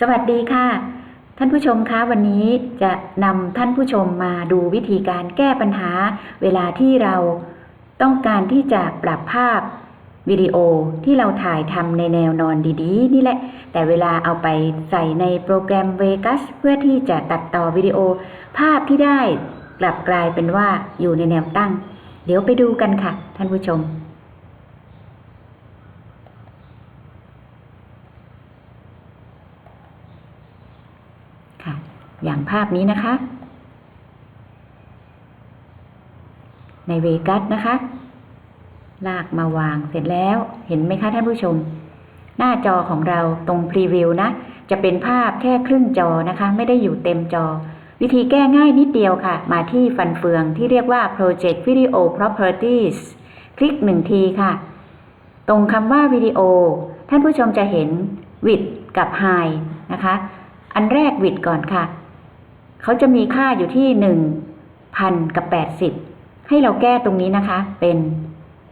สวัสดีค่ะ ท่านผู้ชมคะวันนี้จะนำท่านผู้ชมมาดูวิธีการแก้ปัญหา เวลาที่เราต้องการที่จะปรับภาพวิดีโอที่เราถ่ายทำในแนวนอนดีๆ นี่แหละ แต่เวลาเอาไปใส่ในโปรแกรม Vegas เพื่อที่จะตัดต่อวิดีโอ ภาพที่ได้กลับกลายเป็นว่าอยู่ในแนวตั้ง เดี๋ยวไปดูกันค่ะ ท่านผู้ชม ค่ะ อย่างภาพนี้นะคะ ในเวกัสนะคะ ลากมาวางเสร็จแล้วเห็นไหมคะท่านผู้ชม หน้าจอของเราตรงพรีวิวนะ จะเป็นภาพแค่ครึ่งจอนะคะ ไม่ได้อยู่เต็มจอ วิธีแก้ง่ายนิดเดียวค่ะ มาที่ฟันเฟืองที่เรียกว่า Project Video Properties คลิกหนึ่งทีค่ะ ตรงคำว่าวิดีโอ ท่านผู้ชมจะเห็น width กับ high นะคะ อันแรก width ก่อนค่ะ เขาจะมีค่าอยู่ที่หนึ่งพันกับแปดสิบให้เราแก้ตรงนี้นะคะ เป็น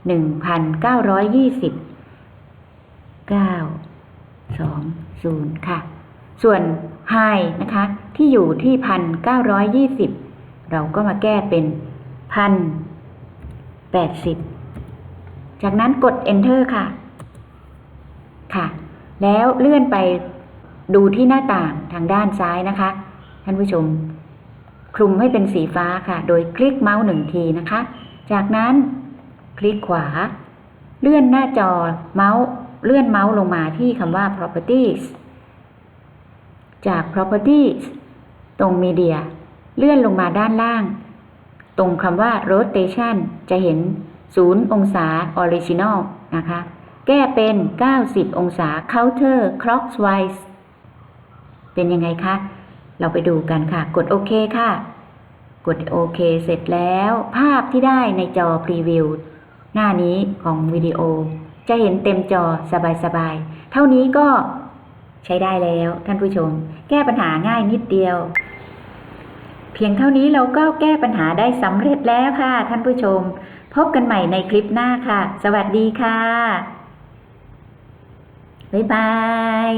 หนึ่งพันเก้าร้อยยี่สิบเก้าสองศูนย์ค่ะ ส่วน high นะคะ ที่อยู่ที่พันเก้าร้อยยี่สิบเราก็มาแก้เป็นพันแปดสิบจากนั้นกด enter ค่ะ ค่ะ แล้วเลื่อนไป ดูที่หน้าต่างทางด้านซ้ายนะคะ ท่านผู้ชม คลุมให้เป็นสีฟ้าค่ะ โดยคลิกเมาส์หนึ่งทีนะคะ จากนั้นคลิกขวา เลื่อนหน้าจอเมาส์เลื่อนเมาส์ลงมาที่คำว่า properties จาก properties ตรง media เลื่อนลงมาด้านล่าง ตรงคำว่า rotation จะเห็น 0 องศา original นะคะ แก้เป็น 90 องศา counter clockwise เป็นยังไงคะ เราไปดูกันค่ะ กดโอเคค่ะ กดโอเคเสร็จแล้ว ภาพที่ได้ในจอพรีวิวหน้านี้ของวิดีโอ จะเห็นเต็มจอสบายๆ เท่านี้ก็ใช้ได้แล้วท่านผู้ชม แก้ปัญหาง่ายนิดเดียว เพียงเท่านี้เราก็แก้ปัญหาได้สำเร็จแล้วค่ะ ท่านผู้ชม พบกันใหม่ในคลิปหน้าค่ะ สวัสดีค่ะ บ๊ายบาย